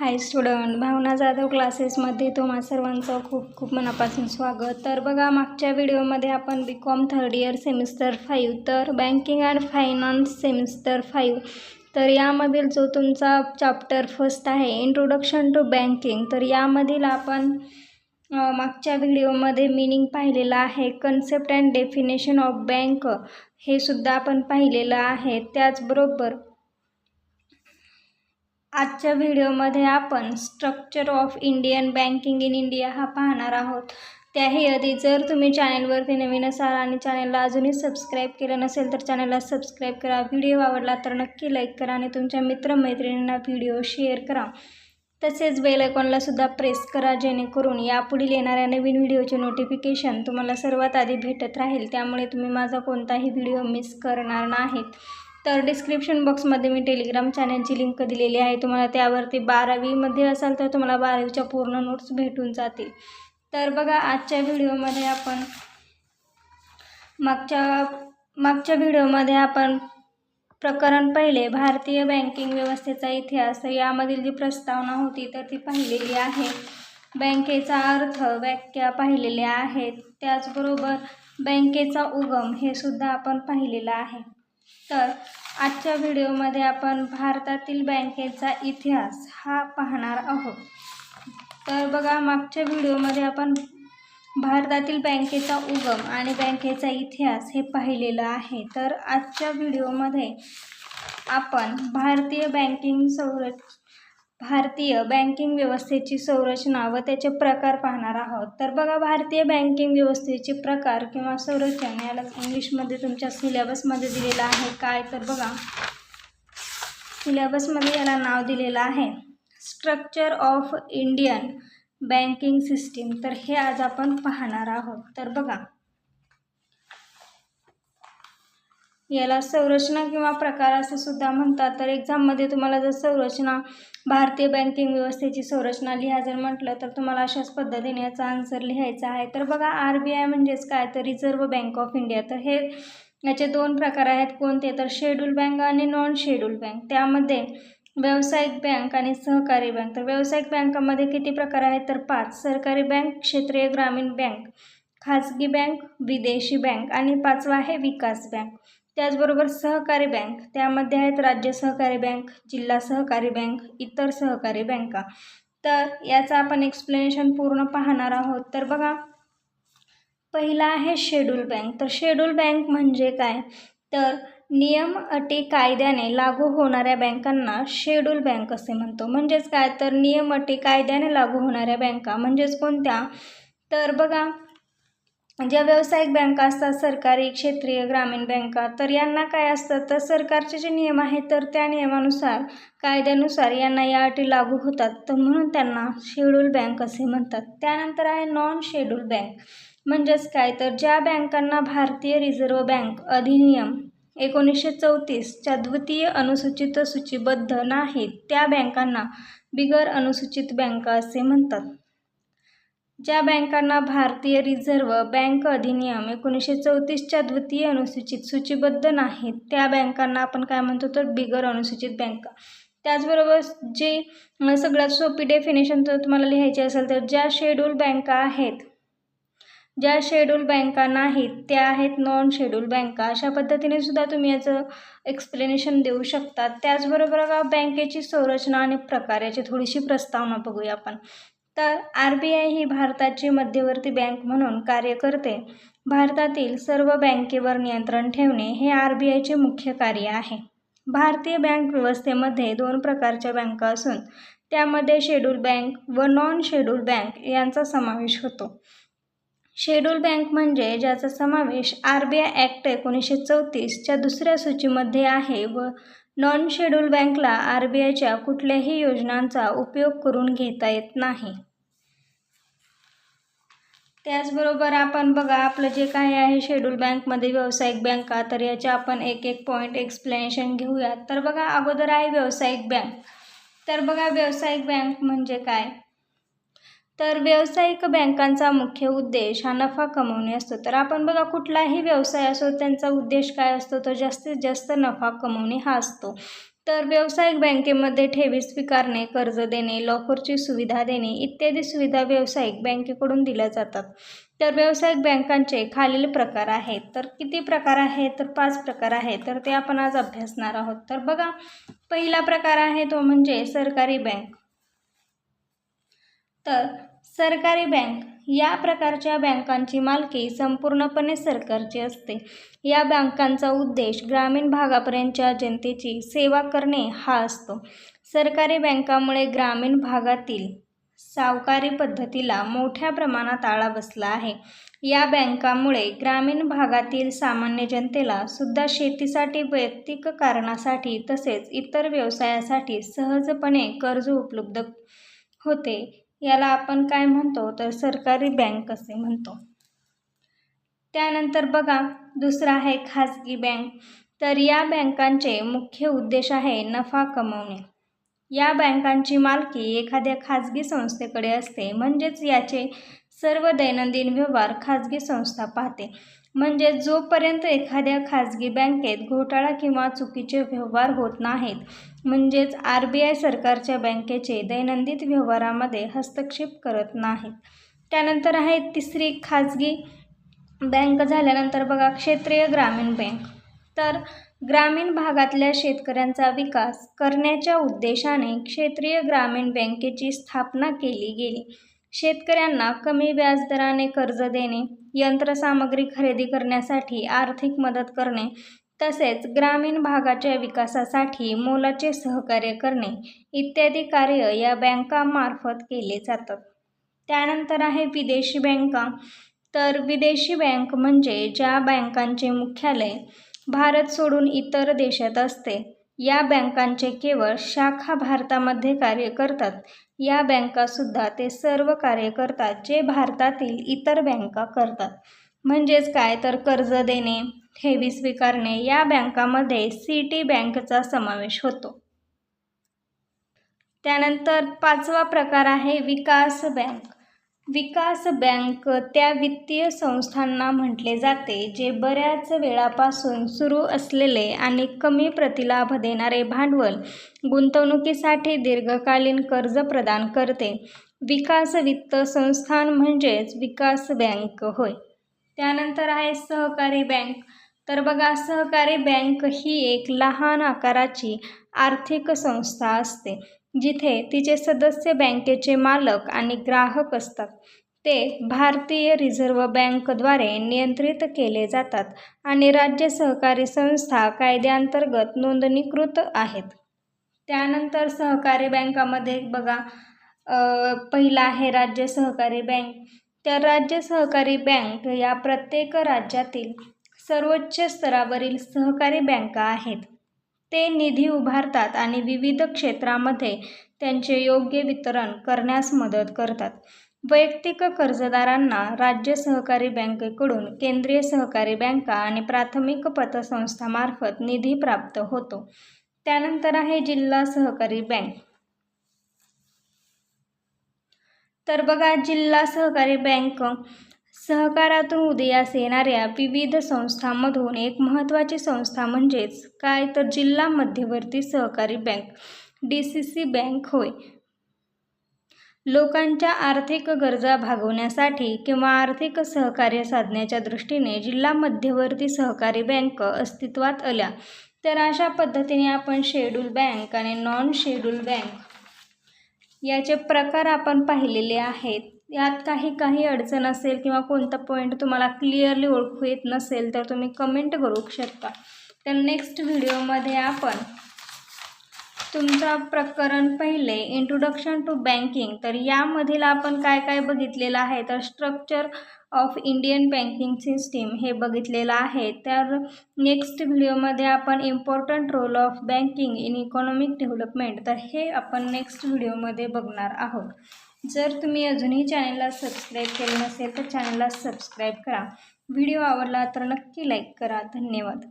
हाय student भावना जाधव क्लासेसमध्ये तुम्हा सर्वांचं खूप खूप मनापासून स्वागत. तर बघा मागच्या व्हिडिओमध्ये आपण B com third year semester five तर banking and finance semester five तर यामधील जो तुमचा चॅप्टर फर्स्ट आहे इंट्रोडक्शन टू बँकिंग तर यामधील आपण मागच्या व्हिडिओमध्ये मिनिंग पाहिलेलं आहे. Concept and definition of bank हे सुद्धा आपण पाहिलेलं आहे. त्याचबरोबर आजच्या व्हिडिओमध्ये आपण structure of Indian banking in India हा पाहणार आहोत. त्याही आधी जर तुम्ही चॅनेलवरती नवीन असाल आणि चॅनलला अजूनही सबस्क्राईब केलं नसेल तर चॅनलला सबस्क्राईब करा. व्हिडिओ आवडला तर नक्की लाईक करा आणि तुमच्या मित्रमैत्रिणींना व्हिडिओ शेअर करा. तसेच बेल सुद्धा प्रेस करा जेणेकरून यापुढील येणाऱ्या नवीन व्हिडिओचे नोटिफिकेशन तुम्हाला सर्वात आधी भेटत राहील. त्यामुळे तुम्ही माझा कोणताही व्हिडिओ मिस करणार नाहीत. तर डिस्क्रिप्शन बॉक्समध्ये मी टेलिग्राम चॅनलची लिंक दिलेली आहे. तुम्हाला त्यावरती बारावीमध्ये असाल तर तुम्हाला बारावीच्या पूर्ण नोट्स भेटून जातील. तर बघा आजच्या व्हिडिओमध्ये आपण मागच्या मागच्या व्हिडिओमध्ये आपण प्रकरण पहिले भारतीय बँकिंग व्यवस्थेचा इतिहास. तर यामधील जी प्रस्तावना होती तर ती पाहिलेली आहे. बँकेचा अर्थ व्याख्या पाहिलेल्या आहेत. त्याचबरोबर बँकेचा उगम हे सुद्धा आपण पाहिलेलं आहे. तर आजच्या व्हिडिओमध्ये आपण भारतातील बँकेचा इतिहास हा पाहणार आहोत. तर बघा मागच्या व्हिडिओमध्ये आपण भारतातील बँकेचा उगम आणि बँकेचा इतिहास हे पाहिलेलं आहे. तर आजच्या व्हिडिओमध्ये आपण भारतीय बँकिंग संरच भारतीय बँकिंग व्यवस्थेची संरचना व त्याचे प्रकार पाहणार आहोत. तर बघा भारतीय बँकिंग व्यवस्थेचे प्रकार किंवा संरचना याला इंग्लिशमध्ये तुमच्या सिलेबसमध्ये दिलेलं आहे. काय? तर बघा. सिलेबसमध्ये याला नाव दिलेलं आहे. Structure of Indian banking system तर हे आज आपण पाहणार आहोत. तर बघा. याला संरचना किंवा प्रकार असं सुद्धा म्हणतात. तर एक्झाममध्ये तुम्हाला जर संरचना भारतीय बँकिंग व्यवस्थेची संरचना लिहा जर म्हटलं तर तुम्हाला अशाच पद्धतीने याचा आन्सर लिहायचा आहे. तर बघा आर बी आय म्हणजेच काय? तर रिझर्व्ह बँक ऑफ इंडिया तर हे याचे दोन प्रकार आहेत. कोणते? तर शेड्यूल बँक आणि नॉन शेड्यूल बँक त्यामध्ये व्यावसायिक बँक आणि सहकारी बँक तर व्यावसायिक बँकामध्ये किती प्रकार आहेत? तर पाच. सरकारी बँक क्षेत्रीय ग्रामीण बँक खाजगी बँक विदेशी बँक आणि पाचवा आहे विकास बँक त्याचबरोबर सहकारी बँक त्यामध्ये आहेत राज्य सहकारी बँक जिल्हा सहकारी बँक इतर सहकारी बँका. तर याचं आपण एक्सप्लेनेशन पूर्ण पाहणार आहोत. तर बघा पहिला आहे शेड्यूल बँक तर शेड्यूल बँक म्हणजे काय? तर नियम अटी कायद्याने लागू होणाऱ्या बँकांना शेड्यूल बँक असे म्हणतो. म्हणजेच काय? तर नियम अटी कायद्याने लागू होणाऱ्या बँका. म्हणजेच कोणत्या? तर बघा म्हणजे ज्या व्यावसायिक बँका असतात सरकारी क्षेत्रीय ग्रामीण बँका तर यांना काय असतं? तर सरकारचे जे नियम आहेत तर त्या नियमानुसार कायद्यानुसार यांना या अटी लागू होतात. तर म्हणून त्यांना शेड्यूल बँक असे म्हणतात. त्यानंतर आहे नॉन शेड्यूल बँक म्हणजेच काय? तर ज्या बँकांना भारतीय रिझर्व्ह बँक अधिनियम एकोणीसशे चौतीसच्या द्वितीय अनुसूचित सूचीबद्ध नाहीत त्या बँकांना बिगर अनुसूचित बँका असे म्हणतात. ज्या बँकांना भारतीय रिझर्व्ह बँक अधिनियम एकोणीसशे चौतीसच्या द्वितीय अनुसूचित सूचीबद्ध नाहीत त्या बँकांना आपण काय म्हणतो तर बिगर अनुसूचित बँका. त्याचबरोबर जे सगळ्यात सोपी डेफिनेशन जर तुम्हाला लिहायची असेल तर ज्या शेड्यूल बँका आहेत ज्या शेड्यूल बँका नाहीत त्या आहेत नॉन शेड्यूल बँका. अशा पद्धतीने सुद्धा तुम्ही याचं एक्सप्लेनेशन देऊ शकता. त्याचबरोबर बँकेची संरचना आणि प्रकार याची थोडीशी प्रस्तावना बघूया आपण. तर आर बी आय ही भारताची मध्यवर्ती बँक म्हणून कार्य करते. भारतातील सर्व बँकेवर नियंत्रण ठेवणे हे आर बी आयचे मुख्य कार्य आहे. भारतीय बँक व्यवस्थेमध्ये दोन प्रकारच्या बँका असून त्यामध्ये शेड्यूल बँक व नॉन शेड्यूल बँक यांचा समावेश होतो. शेड्यूल बँक म्हणजे ज्याचा समावेश आर बी आय ॲक्ट एकोणीसशे चौतीसच्या दुसऱ्या सूचीमध्ये आहे व नॉन शेड्यूल बँकला आर बी आयच्या कुठल्याही योजनांचा उपयोग करून घेता येत नाही. त्याचबरोबर आपण बघा आपलं जे काही आहे शेड्यूल बँकमध्ये व्यावसायिक बँका तर याचे आपण एक एक पॉईंट एक्सप्लेनेशन घेऊयात. तर बघा अगोदर आहे व्यावसायिक बँक. तर बघा व्यावसायिक बँक म्हणजे काय? तर व्यावसायिक बँकांचा मुख्य उद्देश हा नफा कमवणे असतो. तर आपण बघा कुठलाही व्यवसाय असो त्यांचा उद्देश काय असतो? तर जास्तीत जास्त नफा कमवणे हा असतो. तर व्यावसायिक बँकेमध्ये ठेवी स्वीकारणे कर्ज देणे लॉकरची सुविधा देणे इत्यादी सुविधा व्यावसायिक बँकेकडून दिल्या जातात. तर व्यावसायिक बँकांचे खालील प्रकार आहेत. तर किती प्रकार आहेत? तर पाच प्रकार आहेत. तर ते आपण आज अभ्यासणार आहोत. तर बघा पहिला प्रकार आहे तो म्हणजे सरकारी बँक. तर सरकारी बँक या प्रकारच्या बँकांची मालकी संपूर्णपणे सरकारची असते. या बँकांचा उद्देश ग्रामीण भागापर्यंतच्या जनतेची सेवा करणे हा असतो. सरकारी बँकामुळे ग्रामीण भागातील सावकारी पद्धतीला मोठ्या प्रमाणात आळा बसला आहे. या बँकामुळे ग्रामीण भागातील सामान्य जनतेला सुद्धा शेतीसाठी वैयक्तिक कारणासाठी तसेच इतर व्यवसायासाठी सहजपणे कर्ज उपलब्ध होते. याला आपण काय म्हणतो? तर सरकारी बँक असे म्हणतो. त्यानंतर बघा दुसरा आहे खाजगी बँक. तर या बँकांचे मुख्य उद्देश आहे नफा कमवणे. या बँकांची मालकी एखाद्या खाजगी संस्थेकडे असते. म्हणजेच याचे सर्व दैनंदिन व्यवहार खाजगी संस्था पाहते. म्हणजे जोपर्यंत एखाद्या खाजगी बँकेत घोटाळा किंवा चुकीचे व्यवहार होत नाहीत म्हणजेच आर बी आय सरकारच्या बँकेचे दैनंदिन व्यवहारामध्ये हस्तक्षेप करत नाहीत. त्यानंतर आहे तिसरी खाजगी बँक झाल्यानंतर बघा क्षेत्रीय ग्रामीण बँक. तर ग्रामीण भागातल्या शेतकऱ्यांचा विकास करण्याच्या उद्देशाने क्षेत्रीय ग्रामीण बँकेची स्थापना केली गेली. शेतकऱ्यांना कमी व्याजदराने कर्ज देणे यंत्रसामग्री खरेदी करण्यासाठी आर्थिक मदत करणे तसेच ग्रामीण भागाच्या विकासासाठी मोलाचे सहकार्य करणे इत्यादी कार्य या बँकामार्फत केले जातात. त्यानंतर आहे विदेशी बँका. तर विदेशी बँक म्हणजे ज्या बँकांचे मुख्यालय भारत सोडून इतर देशात असते. या बँकांचे केवळ शाखा भारतामध्ये कार्य करतात. या बँकासुद्धा ते सर्व कार्य करतात जे भारतातील इतर बँका करतात. म्हणजेच काय तर कर्ज देणे ठेवी स्वीकारणे या बँकामध्ये सिटी बँकचा समावेश होतो. त्यानंतर पाचवा प्रकार आहे विकास बँक. विकास बँक त्या वित्तीय संस्थांना म्हटले जाते जे बऱ्याच वेळापासून सुरू असलेले आणि कमी प्रतिलाभ देणारे भांडवल गुंतवणुकीसाठी दीर्घकालीन कर्ज प्रदान करते. विकास वित्त संस्थान म्हणजेच विकास बँक होय. त्यानंतर आहे सहकारी बँक. तर बघा सहकारी बँक ही एक लहान आकाराची आर्थिक संस्था असते. जिथे तिचे सदस्य बँकेचे मालक आणि ग्राहक असतात. ते भारतीय रिझर्व्ह बँकद्वारे नियंत्रित केले जातात आणि राज्य सहकारी संस्था कायद्याअंतर्गत नोंदणीकृत आहेत. त्यानंतर सहकारी बँकामध्ये बघा पहिला आहे राज्य सहकारी बँक. तर राज्य सहकारी बँक या प्रत्येक राज्यातील सर्वोच्च स्तरावरील सहकारी बँका आहेत. ते निधी उभारतात आणि विविध क्षेत्रामध्ये त्यांचे योग्य वितरण करण्यास मदत करतात. वैयक्तिक कर्जदारांना राज्य सहकारी बँकेकडून केंद्रीय सहकारी बँका आणि प्राथमिक पतसंस्थामार्फत निधी प्राप्त होतो. त्यानंतर आहे जिल्हा सहकारी बँक. तर बघा जिल्हा सहकारी बँक सहकारातून उदयास येणाऱ्या विविध संस्थांमधून एक महत्त्वाची संस्था म्हणजेच काय तर जिल्हा मध्यवर्ती सहकारी bank D C C bank होय. लोकांच्या आर्थिक गरजा भागवण्यासाठी किंवा आर्थिक सहकार्य साधण्याच्या दृष्टीने जिल्हा मध्यवर्ती सहकारी बँक अस्तित्वात आल्या तर अशा पद्धतीने आपण शेड्यूल बँक आणि नॉन शेड्यूल बँक याचे प्रकार आपण पाहिलेले आहेत. यात काही काही अडचण असेल किंवा कोणता पॉईंट तुम्हाला क्लिअरली ओळखू येत नसेल तर तुम्ही कमेंट करू शकता. तर नेक्स्ट व्हिडिओमध्ये आपण तुमचा प्रकरण पहिले इंट्रोडक्शन टू बँकिंग तर यामधील आपण काय काय बघितलेलं आहे? तर structure of Indian banking system हे बघितलेलं आहे. तर नेक्स्ट व्हिडिओमध्ये आपण important role of banking in economic development तर हे आपण नेक्स्ट व्हिडिओमध्ये बघणार आहोत. जर तुम्ही अजूनही चॅनलला सबस्क्राईब केले नसेल तर चॅनलला सबस्क्राईब करा. व्हिडिओ आवडला तर नक्की लाईक करा. धन्यवाद.